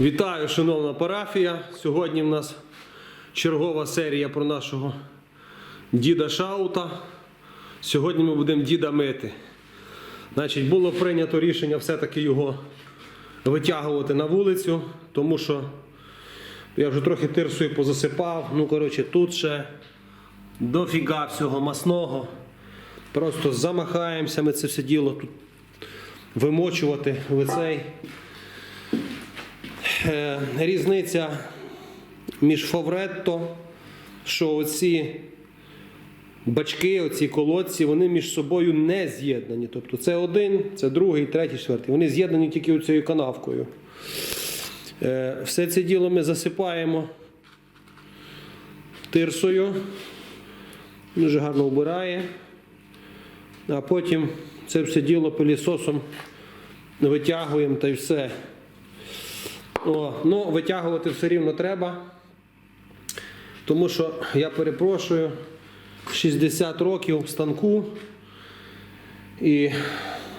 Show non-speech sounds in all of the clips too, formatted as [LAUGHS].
Вітаю, шановна парафія. Сьогодні в нас чергова серія про нашого діда Шаута. Сьогодні ми будемо діда мити. Значить, було прийнято рішення все-таки його витягувати на вулицю, тому що я вже трохи тирсою позасипав. Ну, коротше, тут ще дофіга всього масного. Просто замахаємося ми це все діло тут вимочувати в цей. Е, різниця між фавретто, що оці бачки, оці колодці, вони між собою не з'єднані. Тобто це один, це другий, третій, четвертий. Вони з'єднані тільки цією канавкою. Е, Все це діло ми засипаємо тирсою. Дуже гарно вбирає. А потім це все діло пилісосом витягуємо та й все. О, ну, витягувати все рівно треба. Тому що, я перепрошую, 60 років в станку і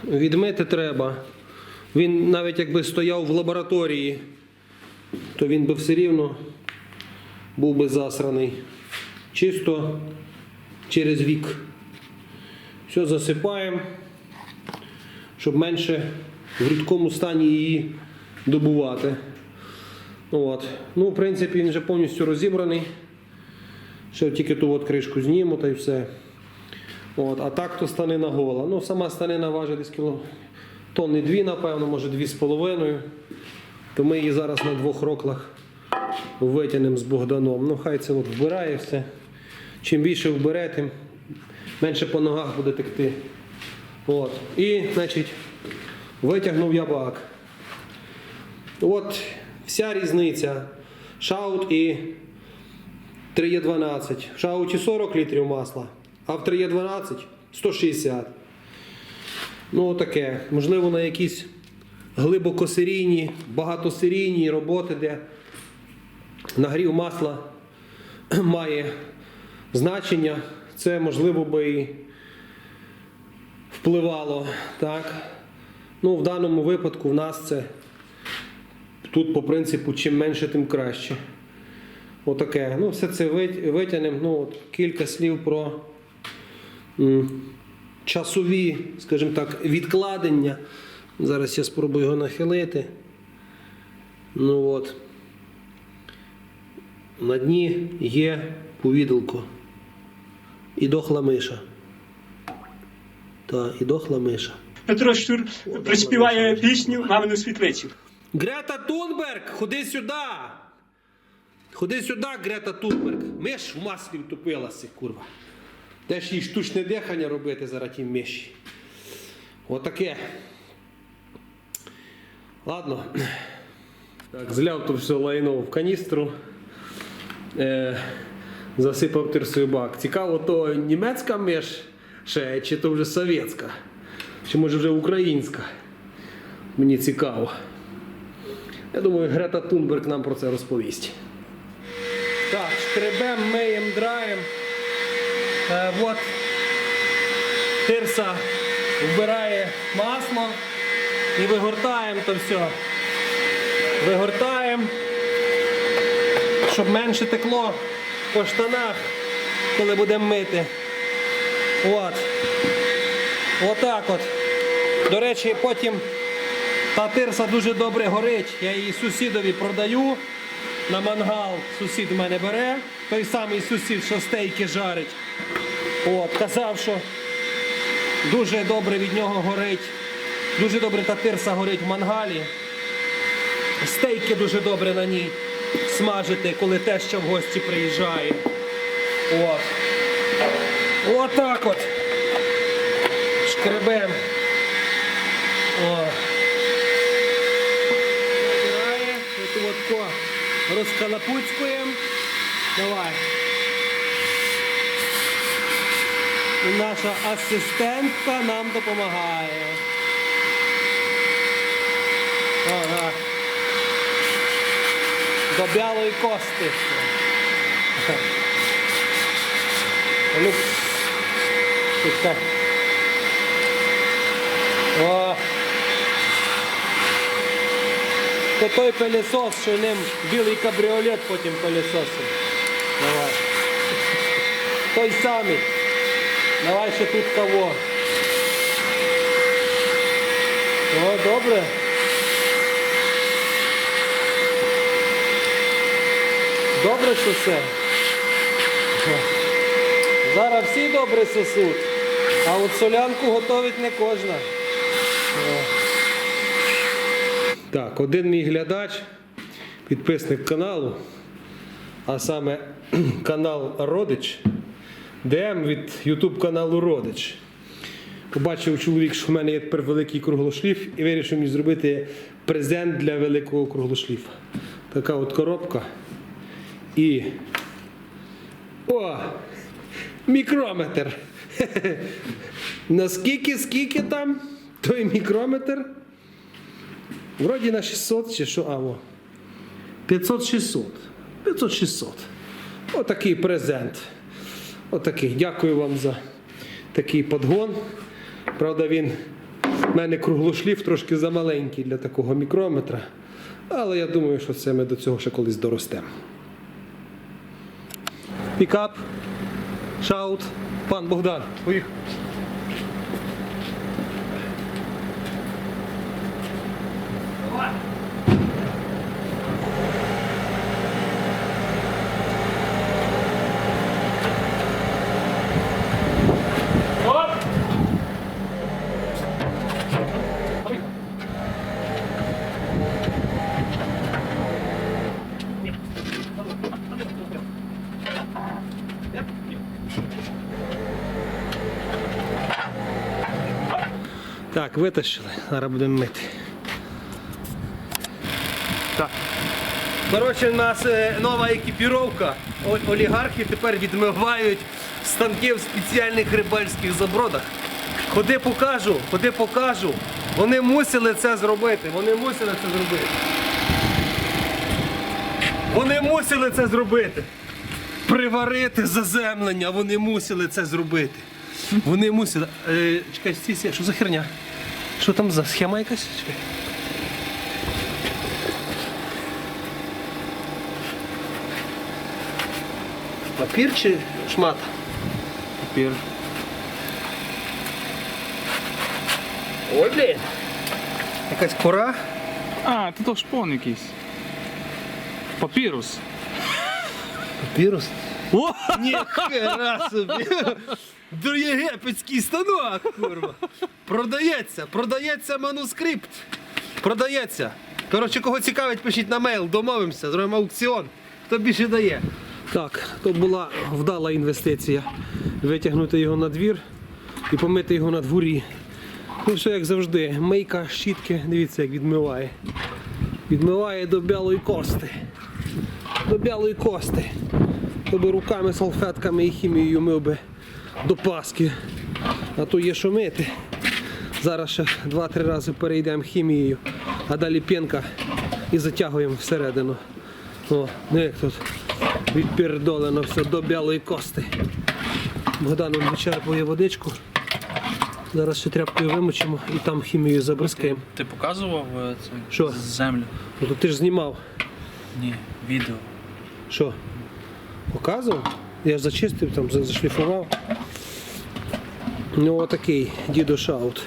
відмити треба. Він навіть якби стояв в лабораторії, то він би все рівно був би засраний. Чисто через вік. Все засипаємо, щоб менше в рідкому стані її добувати. От. Ну, в принципі, він вже повністю розібраний. Ще тільки ту от кришку зніму та й все. От. А так то станина гола. Ну, сама станина важить десь кіло тонни дві, напевно, може дві з половиною. То ми її зараз на двох роклах витягнемо з Богданом. Ну, хай це от вбирає все. Чим більше вбере, тим менше по ногах буде текти. От. І, значить, витягнув я бак. От вся різниця. Шаут і 3Е12. В шауті 40 літрів масла, а в 3Е12 160. Ну, таке. Можливо, на якісь глибокосерійні, багатосерійні роботи, де нагрів масла [CLEARS THROAT] має значення. Це можливо би і впливало. Так? Ну, в даному випадку в нас це Тут по принципу, чим менше, тим краще. Отаке. Ну, все це витягнемо. Ну, от, кілька слів про часові, скажімо так, відкладення. Зараз я спробую його нахилити. Ну от. На дні є повідалко. І дохла миша. Та, і дохла миша. Петро Щур приспіває пісню Мамину світлицю. Грета Тунберг, ходи сюди. Ходи сюди, Грета Тунберг. Миш в маслі втопилася, курва. Де ж їй штучне дихання робити зараз тій миші. Отаке. Ладно. Так, зляв то все лайно в каністру. Е, засипав тирсою бак. Цікаво, то німецька миш ще, чи то вже совєтська, чи може вже українська. Мені цікаво. Я думаю, Грета Тунберг нам про це розповість. Так, шкребем, миєм, драєм. Е, от тирса вбирає масло і вигортаємо то все. Вигортаємо, щоб менше текло по штанах, коли будемо мити. От. Отак от. До речі, потім та тирса дуже добре горить. Я її сусідові продаю на мангал. Сусід в мене бере. Той самий сусід, що стейки жарить. От, казав, що дуже добре від нього горить. Дуже добре та тирса горить в мангалі. Стейки дуже добре на ній смажити, коли теща в гості приїжджає. От. Отак от. Шкребем. О. От розкалапуцькуємо. Давай. І наша асистентка нам допомагає. Ага. До білої кости. А ну. О. То той пилісос, що ним білий кабріолет потім пилісосив. Давай. Той самий. Давай ще тут кого. О, добре. Добре сосе. Зараз всі добре сосуть, а от солянку готовить не кожна. Так, один мій глядач, підписник каналу, а саме [CLEARS THROAT] канал Родич, ДМ від YouTube каналу Родич. Побачив чоловік, що в мене є тепер великий круглошліф і вирішив мені зробити презент для великого круглошліфа. Така от коробка. І. О! Мікрометр. [LAUGHS] Наскільки, скільки там той мікрометр? Вроді на 600 чи що, а о. 500-600. 500-600. Отакий презент. Отакий. Дякую вам за такий подгон. Правда, він в мене круглошліф трошки замаленький для такого мікрометра. Але я думаю, що це ми до цього ще колись доростемо. Пікап. Шаут. Пан Богдан. Поїхав. Витащили. Зараз будемо мити. Так. Коротше, у нас е, нова екіпіровка. Олігархи тепер відмивають станки в спеціальних рибальських забродах. Ходи покажу, ходи покажу. Вони мусили це зробити. Вони мусили це зробити. Вони мусили це зробити. Приварити заземлення, вони мусили це зробити. Вони мусили. Е, чекай, що за херня? Що там за схема якась? Чекай. Папір чи шмат? Папір. Ой, блін. Якась кора. А, це то шпон якийсь. Папірус. Папірус. О! Ніхера собі. Єгипетський станок, курва. Продається, продається манускрипт. Продається. Коротше, кого цікавить, пишіть на мейл, домовимося, зробимо аукціон. Хто більше дає? Так, то була вдала інвестиція. Витягнути його на двір і помити його на дворі. Ну, все як завжди. Мийка, щітки, дивіться, як відмиває. Відмиває до білої кости. До білої кости. То руками, салфетками і хімією мив би до паски. А то є що мити. Зараз ще 2-3 рази перейдемо хімією, а далі пінка і затягуємо всередину. О, ну як тут відпердолено все до білої кости. Богдан вичерпує водичку. Зараз ще тряпкою вимочимо і там хімією забризкаємо. Ти показував е, це Що? землю? Ну то ти ж знімав. Ні, відео. Що? Показував? Я ж зачистив, там зашліфував. Ну отакий дідо шаут.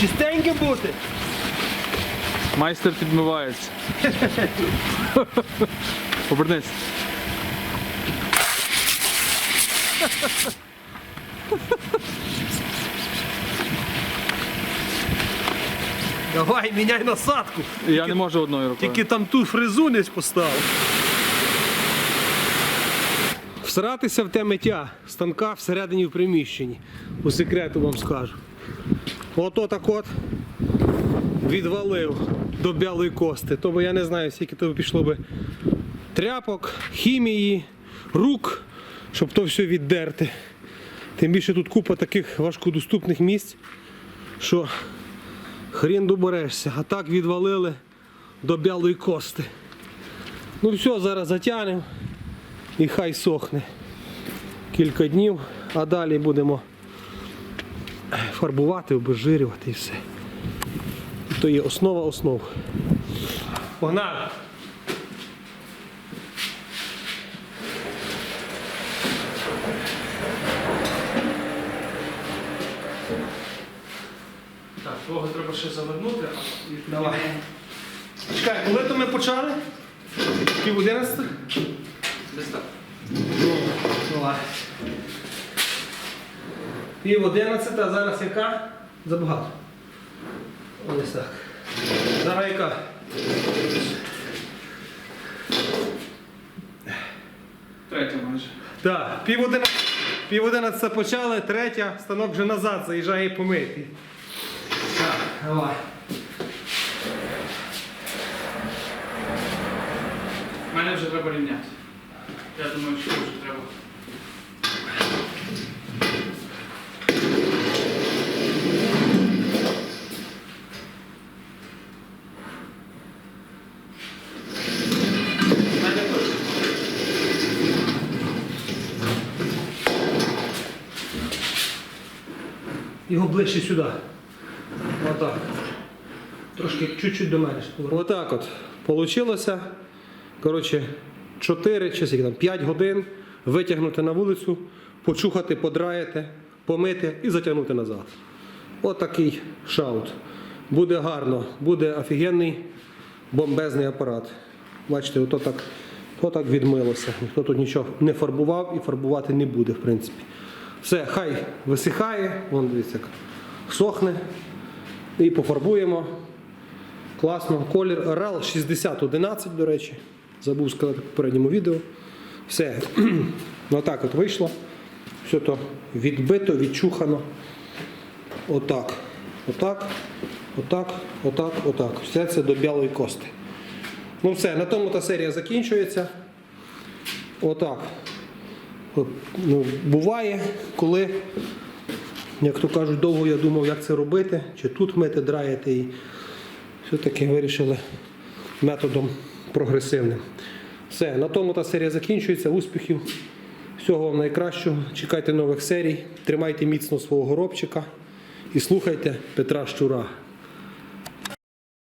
Чистеньке бути. Майстер підмивається. Обернись. Давай, міняй насадку. Я не можу одною рукою. Тільки там ту фрезу не поставив. Всратися в те миття станка всередині в приміщенні. По секрету вам скажу. Ото так от відвалив до білої кости. То бо я не знаю, скільки то пішло би тряпок, хімії, рук, щоб то все віддерти. Тим більше тут купа таких важкодоступних місць, що хрін доберешся. А так відвалили до білої кости. Ну все, зараз затягнемо і хай сохне кілька днів, а далі будемо фарбувати, обезжирювати і все. То є основа основ. Погнали! Так, того треба ще завернути. Давай. Чекай, коли то ми почали? Пів одинадцяти? Десь так. Ну, давай. Пів одинадцята, а зараз яка? Забагато. Ось так. Зараз яка? Третя майже. Так, пів одинадцята. Пів одинадцята почали, третя, станок вже назад заїжджає і помити. Так, давай. Мене вже треба рівняти. Я думаю, що вже треба. Його ближче сюди. Отак. Трошки чуть-чуть до мене. Отак от. Получилося. Коротше, 4 чи там, 5 годин витягнути на вулицю, почухати, подраяти, помити і затягнути назад. Отакий шаут. Буде гарно, буде офігенний бомбезний апарат. Бачите, ото так, то так відмилося. Ніхто тут нічого не фарбував і фарбувати не буде, в принципі. Все, хай висихає, вон дивіться, сохне. І пофарбуємо. Класно. Колір RAL 6011, до речі. Забув сказати в попередньому відео. Все. [CLEARS THROAT] Отак от вийшло. Все то відбито, відчухано. Отак. Отак. Отак, отак, отак. Все це до білої кости. Ну все, на тому та серія закінчується. Отак. От, ну, буває, коли, як то кажуть, довго я думав, як це робити, чи тут мити, драїти. І все-таки вирішили методом прогресивним. Все, на тому та серія закінчується. Успіхів. Всього вам найкращого. Чекайте нових серій. Тримайте міцно свого горобчика і слухайте Петра Щура.